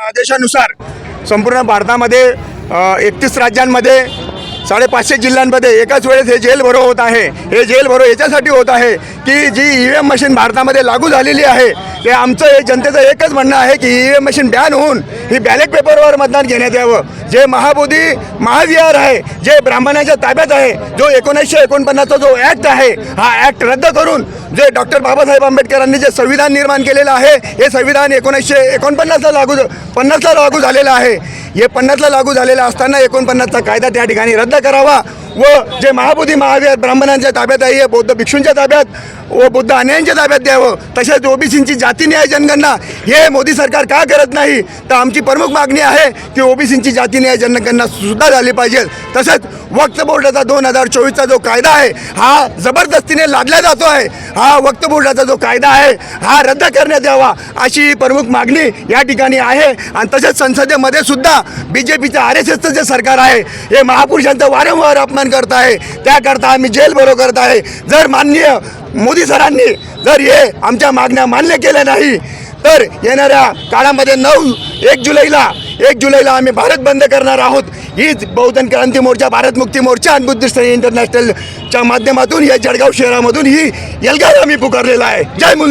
आदेशानुसार संपूर्ण भारतामध्ये एकतीस राज्यांमध्ये साडेपाचशे जिल्ह्यांमध्ये एकाच वेळेस हे जेल भरो होत आहे. हे जेल भरो याच्यासाठी होत आहे की जी ई व्ही एम मशीन भारतामध्ये लागू झालेली आहे. ते आमचं हे जनतेचं एकच म्हणणं आहे की E V M machine ban होऊन ही बॅलेट पेपरवर मतदान घेण्यात यावं. जे महाबोधी महाविहार आहे जे ब्राह्मणाच्या ताब्यात आहे जो एकोणीसशे एकोणपन्नासचा जो ॲक्ट आहे हा ॲक्ट रद्द करून जे डॉक्टर बाबासाहेब आंबेडकरांनी जे संविधान निर्माण केलेलं आहे हे संविधान एकोणीसशे एकोणपन्नासला लागू पन्नासला लागू झालेलं आहे. हे पन्नासला लागू झालेलं असताना एकोणपन्नासचा कायदा त्या ठिकाणी रद्द करावा. व जे महाबोधी महावीर ब्राह्मणांच्या ताब्यात आहे हे बौद्ध भिक्षूंच्या ताब्यात व बुद्ध अन्यायांच्या ताब्यात द्यावं तसेच ओबीसींची जातीन्याय जनगणना हे मोदी सरकार का करत नाही? तर आमची प्रमुख मागणी आहे की ओबीसींची जातीन्याय जनगणना सुद्धा झाली पाहिजे. तसंच वक्त बोर्डाचा दोन हजार चोवीसचा जो कायदा आहे हा जबरदस्तीने लादला जातो आहे. हा वक्त बोर्डाचा जो कायदा आहे हा रद्द करण्यात यावा अशी प्रमुख मागणी या ठिकाणी आहे. आणि तसेच संसदेमध्ये सुद्धा बी जे पीचं आर एस एसचं जे सरकार आहे हे महापुरुषांचा वारंवार अपमान करत आहे त्याकरता आम्ही जेलभरो करत आहे. जर माननीय मोदी सरांनी जर हे आमच्या मागण्या मान्य केल्या नाही तर येणाऱ्या काळामध्ये नऊ एक जुलैला एक जुलैला आम्ही भारत बंद करणार आहोत. हीच बहुजन क्रांती मोर्चा भारत मुक्ती मोर्चा आणि बुद्धिस्ट इंटरनॅशनलच्या माध्यमातून या जळगाव शहरामधून ही यलगाव आम्ही पुकारलेला आहे. जय मूल